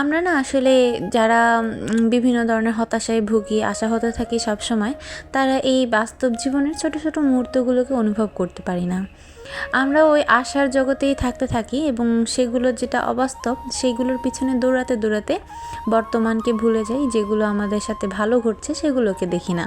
আমরা না আসলে যারা বিভিন্ন ধরনের হতাশায় ভুগি, আশাহত থাকি সবসময়, তারা এই বাস্তব জীবনের ছোট ছোট মুহূর্তগুলোকে অনুভব করতে পারি না। আমরা ওই আশার জগতেই থাকতে থাকি এবং সেগুলো যেটা অবাস্তব, সেগুলোর পিছনে দৌড়াতে দৌড়াতে বর্তমানকে ভুলে যাই, যেগুলো আমাদের সাথে ভালো ঘটছে সেগুলোকে দেখি না।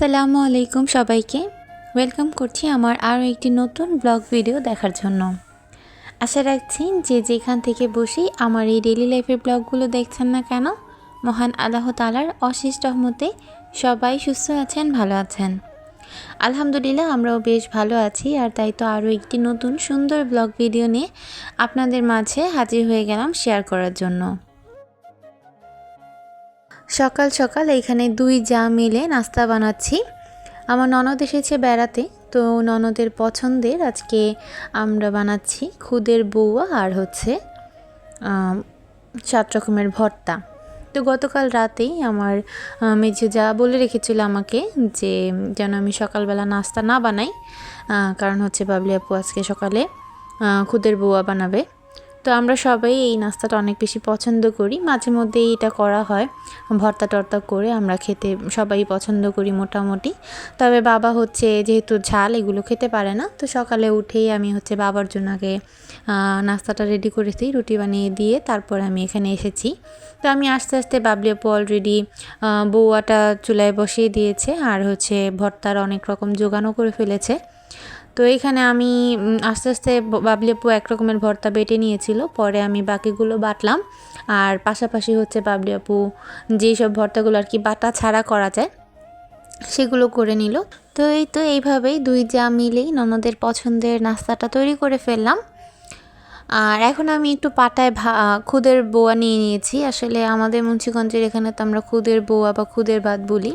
আসসালামু আলাইকুম সবাইকে। ওয়েলকাম করছি আমার আরও একটি নতুন ব্লগ ভিডিও দেখার জন্য। আশা রাখছি যে যেখান থেকে বসেই আমার এই ডেলি লাইফের ব্লগগুলো দেখছেন না কেন, মহান আল্লাহ তালার অশেষ রহমতে সবাই সুস্থ আছেন, ভালো আছেন। আলহামদুলিল্লাহ আমরাও বেশ ভালো আছি আর তাই তো আরও একটি নতুন সুন্দর ব্লগ ভিডিও নিয়ে আপনাদের মাঝে হাজির হয়ে গেলাম শেয়ার করার জন্য। সকাল সকাল এখানে দুই যা মিলে নাস্তা বানাচ্ছি। আমার ননদ এসেছে বেড়াতে, তো ননদের পছন্দের আজকে আমরা বানাচ্ছি খুদের বউয়া আর হচ্ছে সাত রকমের ভর্তা। তো গতকাল রাতেই আমার মেঝে যা বলে রেখেছিল আমাকে যে যেন আমি সকালবেলা নাস্তা না বানাই কারণ হচ্ছে বাবলি আপু আজকে সকালে খুদের বউয়া বানাবে। তো আমরা সবাই এই নাস্তাটা অনেক বেশি পছন্দ করি। মাঝে মধ্যেই এটা করা হয়। ভর্তা টর্তা করে আমরা খেতে সবাই পছন্দ করি মোটামুটি। তবে বাবা হচ্ছে যেহেতু ঝাল, এগুলো খেতে পারে না। তো সকালে উঠেই আমি হচ্ছে বাবার জন্য আগে নাস্তাটা রেডি করেছি রুটি বানিয়ে দিয়ে তারপর আমি এখানে এসেছি। তো আমি আস্তে আস্তে বাবলি আপু অলরেডি বৌয়াটা চুলায় বসিয়ে দিয়েছে। আর হচ্ছে ভর্তার অনেক রকম জোগানও করে ফেলেছে। তো এইখানে আমি আস্তে আস্তে বাবলি আপু এক রকমের ভর্তা বেটে নিয়েছিল, পরে আমি বাকিগুলো বাটলাম। আর পাশাপাশি হচ্ছে বাবলি আপু যেই সব ভর্তাগুলো আর কি বাটা ছাড়া করা যায়, সেগুলো করে নিল। তো এই তো এইভাবেই দুই যা মিলেই ননদের পছন্দের নাস্তাটা তৈরি করে ফেললাম। আর এখন আমি একটু পাটায় ভা, খুদের বোয়া নিয়ে নিয়েছি। আসলে আমাদের মুন্সিগঞ্জের এখানে তো আমরা খুদের বোয়া বা খুদের ভাত বলি।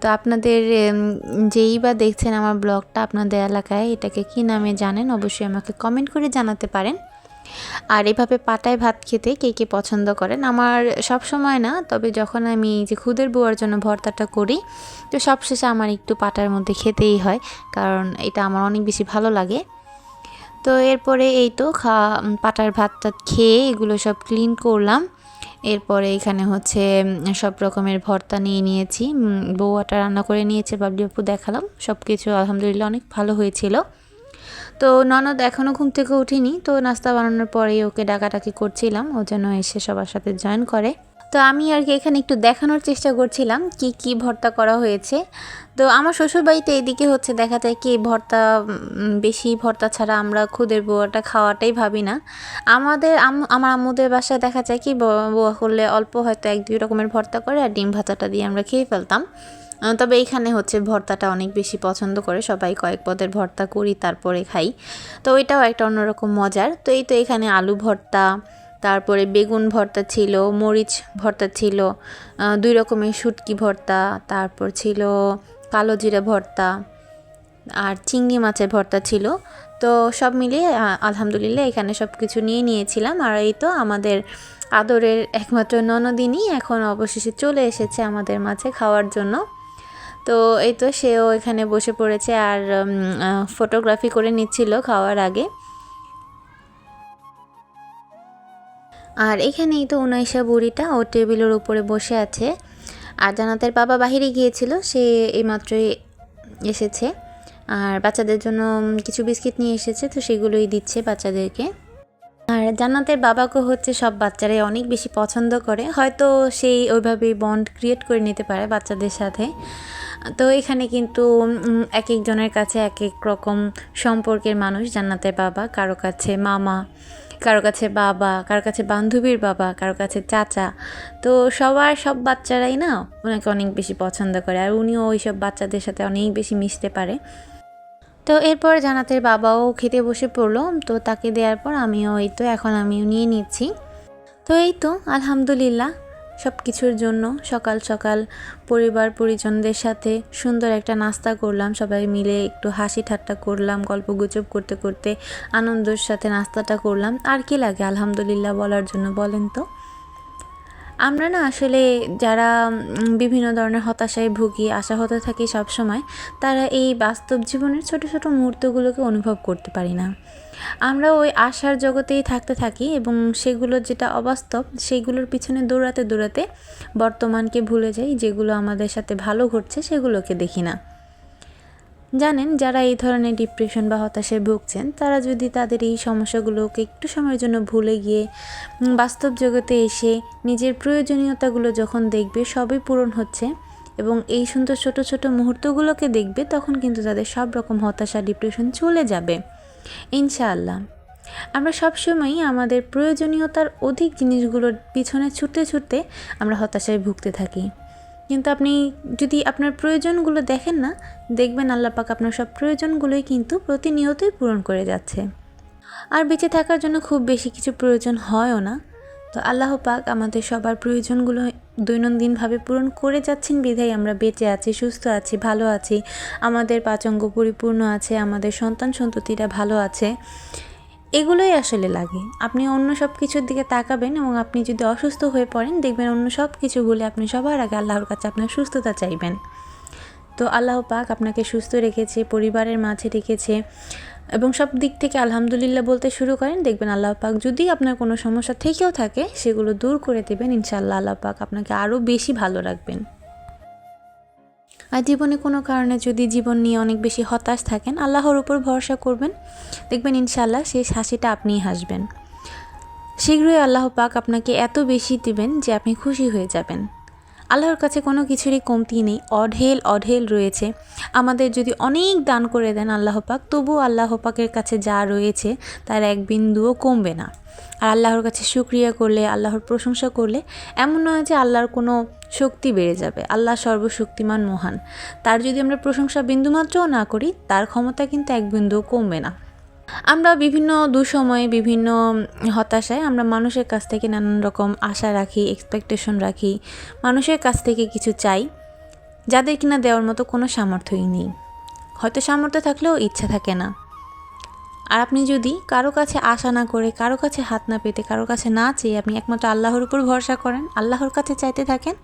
তো আপনাদের যেই বা দেখছেন আমার ব্লগটা আপনাদের এলাকায়, এটাকে কি নামে জানেন? অবশ্যই আমাকে কমেন্ট করে জানাতে পারেন। আর এভাবে পাটায় ভাত খেতে কে কে পছন্দ করেন? আমার সব সময় না, তবে যখন আমি যে খুদের বোয়ার জন্য ভর্তাটা করি, তো সবশেষে আমার একটু পাটার মধ্যে খেতেই হয়, কারণ এটা আমার অনেক বেশি ভালো লাগে। তো এরপরে এই তো খা পাটার ভাতটা খেয়ে এগুলো সব ক্লিন করলাম। এরপরে এখানে হচ্ছে সব রকমের ভর্তা নিয়ে নিয়েছি। বউ আটা রান্না করে নিয়েছে, বাবলি আপু দেখালাম। সব কিছু আলহামদুলিল্লাহ অনেক ভালো হয়েছিল। তো ননদ এখনও ঘুম থেকে উঠিনি। তো নাস্তা বানানোর পরেই ওকে ডাকাডাকি করছিলাম। ও যেন এসে সবার সাথে জয়েন করে। তো আমি আর কি এখানে একটু দেখানোর চেষ্টা করছিলাম কি কি ভর্তা করা হয়েছে। তো আমার শ্বশুরবাড়িতে এদিকে হচ্ছে দেখা যায় কি ভর্তা বেশি ভর্তা ছাড়া আমরা খুদের বোয়াটা খাওয়াটাই ভাবি না। আমাদের আমার আম্মুদের বাসায় দেখা যায় কি বোয়া করলে অল্প হয়তো এক, দুই রকমের ভর্তা করে আর ডিম ভাজাটা দিয়ে আমরা খেয়ে ফেলতাম। তবে এইখানে হচ্ছে ভর্তাটা অনেক বেশি পছন্দ করে, সবাই কয়েক পদের ভর্তা করি, তারপরে খাই। তো ওইটাও একটা অন্যরকম মজার। তো এই তো এখানে আলু ভর্তা তারপরে বেগুন ভর্তা ছিল, মরিচ ভর্তা ছিল দুই রকমের শুটকি ভর্তা, তারপর ছিল কালো জিরা ভর্তা আর চিংড়ি মাছের ভর্তা ছিল। তো সব মিলিয়ে আলহামদুলিল্লাহ এখানে সব কিছু নিয়ে নিয়েছিলাম আর এই তো আমাদের আদরের একমাত্র ননদিনই এখন অবশেষে চলে এসেছে আমাদের মাঝে খাওয়ার জন্য। তো এই তো সেও এখানে বসে পড়েছে আর ফটোগ্রাফি করে নিচ্ছিল খাওয়ার আগে। আর এখানেই তো উনাইশা বুড়িটা ও টেবিলের উপরে বসে আছে। আর জানাতের বাবা বাহিরে গিয়েছিল, সে এইমাত্রই এসেছে। আর বাচ্চাদের জন্য কিছু বিস্কিট নিয়ে এসেছে, তো সেগুলোই দিচ্ছে বাচ্চাদেরকে। আর জান্নাতের বাবাকে হচ্ছে সব বাচ্চারাই অনেক বেশি পছন্দ করে। হয়তো সেই ওইভাবেই বন্ড ক্রিয়েট করে নিতে পারে বাচ্চাদের সাথে। তো এখানে কিন্তু এক একজনের কাছে এক এক রকম সম্পর্কের মানুষ জান্নাতের বাবা, কারও কাছে মামা কারও কাছে বাবা, কারও কাছে বান্ধবীর বাবা, কারও কাছে চাচা। তো সবার সব বাচ্চারাই না ওনাকে অনেক বেশি পছন্দ করে আর উনিও ওই সব বাচ্চাদের সাথে অনেক বেশি মিশতে পারে। তো এরপর জানাতের বাবাও খেতে বসে পড়ল, তো তাকে দেওয়ার পর আমিও, এই তো এখন আমিও নিয়ে নিচ্ছি। তো এই তো, আলহামদুলিল্লাহ। সব কিছুর জন্য সকাল সকাল পরিবার পরিজনদের সাথে সুন্দর একটা নাস্তা করলাম। সবাই মিলে একটু হাসি ঠাট্টা করলাম, গল্প গুজব করতে করতে আনন্দের সাথে নাস্তাটা করলাম। আর কি লাগে? আলহামদুলিল্লাহ বলার জন্য, বলেন তো। আমরা না আসলে যারা বিভিন্ন ধরনের হতাশায় ভুগি আশা হতে থাকি সবসময়, তারা এই বাস্তব জীবনের ছোট ছোট মুহূর্তগুলোকে অনুভব করতে পারি না। আমরা ওই আশার জগতেই থাকতে থাকি এবং সেগুলো যেটা অবাস্তব, সেগুলোর পিছনে দৌড়াতে দৌড়াতে বর্তমানকে ভুলে যাই, যেগুলো আমাদের সাথে ভালো ঘটছে সেগুলোকে দেখি না। জানেন, যারা এই ধরনের ডিপ্রেশন বা হতাশায় ভুগছেন, তারা যদি তাদের এই সমস্যাগুলোকে একটু সময়ের জন্য ভুলে গিয়ে বাস্তব জগতে এসে নিজের প্রয়োজনীয়তাগুলো যখন দেখবে, সবই পূরণ হচ্ছে এবং এই সুন্দর ছোট ছোট মুহূর্তগুলোকে দেখবে, তখন কিন্তু তাদের সব রকম হতাশা ডিপ্রেশন চলে যাবে। ইনশাআল্লাহ। আমরা সবসময়ই আমাদের প্রয়োজনীয়তার অধিক জিনিসগুলোর পিছনে ছুটতে ছুটতে আমরা হতাশায় ভুগতে থাকি। কিন্তু আপনি যদি আপনার প্রয়োজনগুলো দেখেন না, দেখবেন আল্লাহ পাক আপনার সব প্রয়োজনগুলোই কিন্তু প্রতিনিয়তই পূরণ করে যাচ্ছে। আর বেঁচে থাকার জন্য খুব বেশি কিছু প্রয়োজন হয়ও না। তো আল্লাহ পাক আমাদের সবার প্রয়োজনগুলো দৈনন্দিনভাবে পূরণ করে যাচ্ছেন বিধায় আমরা বেঁচে আছি, সুস্থ আছি, ভালো আছি। আমাদের পাচঙ্গ পরিপূর্ণ আছে, আমাদের সন্তান সন্ততিরা ভালো আছে। এগুলোই আসলে লাগে। আপনি অন্য সব কিছুর দিকে তাকাবেন এবং আপনি যদি অসুস্থ হয়ে পড়েন, দেখবেন অন্য সব কিছু বলে আপনি সবার আগে আল্লাহর কাছে আপনার সুস্থতা চাইবেন। তো আল্লাহ পাক আপনাকে সুস্থ রেখেছে, পরিবারের মাঝে রেখেছে এবং সব দিক থেকে আলহামদুলিল্লাহ বলতে শুরু করেন, দেখবেন আল্লাহ পাক যদি আপনার কোনো সমস্যা থেকেও থাকে, সেগুলো দূর করে দেবেন। ইনশাআল্লাহ আল্লাহ পাক আপনাকে আরও বেশি ভালো রাখবেন। আর জীবনে কোনো কারণে যদি জীবন নিয়ে অনেক বেশি হতাশ থাকেন, আল্লাহর উপর ভরসা করবেন। দেখবেন ইনশাল্লাহ সেই হাসিটা আপনিই হাসবেন। শীঘ্রই আল্লাহ পাক আপনাকে এত বেশি দিবেন যে আপনি খুশি হয়ে যাবেন। আল্লাহর কাছে কোনো কিছুরই কমতি নেই, অঢেল অঢেল রয়েছে। আমাদের যদি অনেক দান করে দেন আল্লাহ পাক, তবুও আল্লাহ পাকের কাছে যা রয়েছে, তার এক বিন্দুও কমবে না। আর আল্লাহর কাছে শুক্রিয়া করলে, আল্লাহর প্রশংসা করলে, এমন নয় যে আল্লাহর কোনো শক্তি বেড়ে যাবে। আল্লাহ সর্বশক্তিমান মহান। তার যদি আমরা প্রশংসা বিন্দুমাত্রও না করি, তার ক্ষমতা কিন্তু এক বিন্দুও কমবে না। আমরা বিভিন্ন দুঃসময়ে, বিভিন্ন হতাশায় আমরা মানুষের কাছ থেকে নানান রকম আশা রাখি এক্সপেকটেশন রাখি। মানুষের কাছ থেকে কিছু চাই, যাদের কিনা দেওয়ার মতো কোনো সামর্থ্যই নেই। হয়তো সামর্থ্য থাকলেও ইচ্ছা থাকে না। আর আপনি যদি কারও কাছে আশা না করে, কারও কাছে হাত না পেতে, কারও কাছে না চেয়ে আপনি একমাত্র আল্লাহর উপর ভরসা করেন, আল্লাহর কাছে চাইতে থাকেন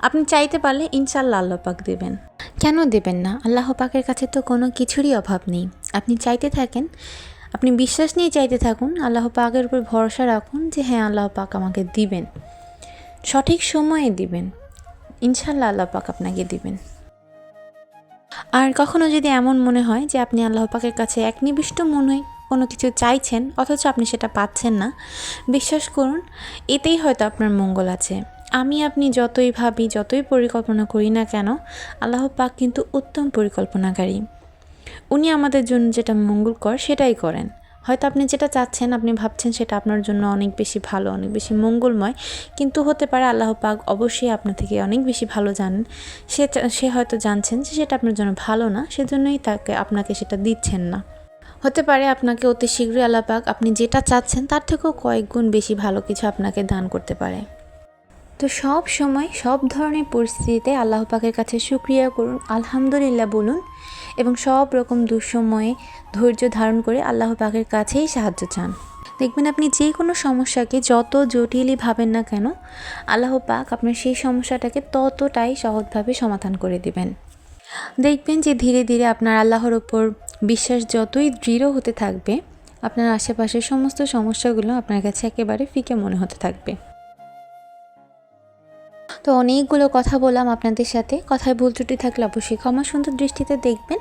আপনি চাইতে পারলে ইনশাল্লাহ আল্লাহ পাক দেবেন। কেন দেবেন না? আল্লাহ পাকের কাছে তো কোনো কিছুরই অভাব নেই। আপনি চাইতে থাকেন, আপনি বিশ্বাস নিয়ে চাইতে থাকুন, আল্লাহ পাকের উপর ভরসা রাখুন যে হ্যাঁ আল্লাহ পাক আমাকে দিবেন। সঠিক সময়ে দিবেন। ইনশাল্লাহ আল্লাহ পাক আপনাকে দিবেন। আর কখনো যদি এমন মনে হয় যে আপনি আল্লাহ পাকের কাছে একনিবিষ্ট মনে হয় কোনো কিছু চাইছেন, অথচ আপনি সেটা পাচ্ছেন না, বিশ্বাস করুন, এতেই হয়তো আপনার মঙ্গল আছে। আমি আপনি যতই ভাবি, যতই পরিকল্পনা করি না কেন, আল্লাহ পাক কিন্তু উত্তম পরিকল্পনাকারী। উনি আমাদের জন্য যেটা মঙ্গলকর সেটাই করেন। হয়তো আপনি যেটা চাচ্ছেন, আপনি ভাবছেন সেটা আপনার জন্য অনেক বেশি ভালো, অনেক বেশি মঙ্গলময়। কিন্তু হতে পারে আল্লাহ পাক অবশ্যই আপনার থেকে অনেক বেশি ভালো জানেন। সে সে হয়তো জানছেন যে সেটা আপনার জন্য ভালো না, সেজন্যই তাকে, আপনাকে সেটা দিচ্ছেন না। হতে পারে আপনাকে অতি শীঘ্রই আল্লাহ পাক আপনি যেটা চাচ্ছেন, তার থেকেও কয়েক গুণ বেশি ভালো কিছু আপনাকে দান করতে পারে। তো সব সময় সব ধরনের পরিস্থিতিতে আল্লাহ পাকের কাছে শুক্রিয়া করুন, আলহামদুলিল্লাহ বলুন এবং সব রকম দুঃসময়ে ধৈর্য ধারণ করে আল্লাহ পাকের কাছেই সাহায্য চান। দেখবেন আপনি যে কোনো সমস্যাকে যত জটিলই ভাবেন না কেন, আল্লাহ পাক আপনার সেই সমস্যাটাকে ততটাই সহজভাবে সমাধান করে দিবেন। দেখবেন যে ধীরে ধীরে আপনার আল্লাহর ওপর বিশ্বাস যতই দৃঢ় হতে থাকবে, আপনার আশেপাশের সমস্ত সমস্যাগুলো আপনার কাছে একেবারে ফিকে মনে হতে থাকবে। তো অনেকগুলো কথা বললাম আপনাদের সাথে। কথায় ভুল ত্রুটি থাকলে অবশ্যই ক্ষমা সুন্দর দৃষ্টিতে দেখবেন।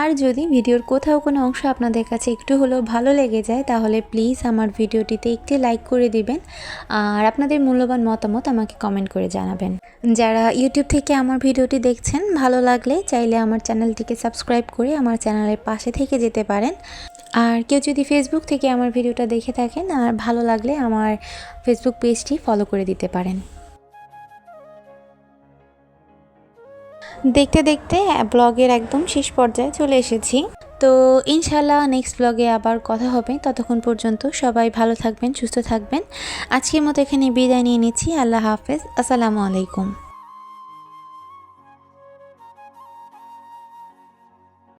আর যদি ভিডিওর কোথাও কোনো অংশ আপনাদের কাছে একটু হলেও ভালো লেগে যায়, তাহলে প্লিজ আমার ভিডিওটিতে একটি লাইক করে দিবেন। আর আপনাদের মূল্যবান মতামত আমাকে কমেন্ট করে জানাবেন। যারা ইউটিউব থেকে আমার ভিডিওটি দেখছেন, ভালো লাগলে চাইলে আমার চ্যানেলটিকে সাবস্ক্রাইব করে আমার চ্যানেলের পাশে থেকে যেতে পারেন। আর কেউ যদি ফেসবুক থেকে আমার ভিডিওটা দেখে থাকেন, আর ভালো লাগলে আমার ফেসবুক পেজটি ফলো করে দিতে পারেন। দেখতে দেখতে ব্লগের একদম শেষ পর্যায়ে চলে এসেছি। তো ইনশাল্লাহ নেক্সট ব্লগে আবার কথা হবে। ততক্ষণ পর্যন্ত সবাই ভালো থাকবেন, সুস্থ থাকবেন। আজকের মতো এখানে বিদায় নিয়ে নিচ্ছি। আল্লাহ হাফেজ। আসসালামু আলাইকুম।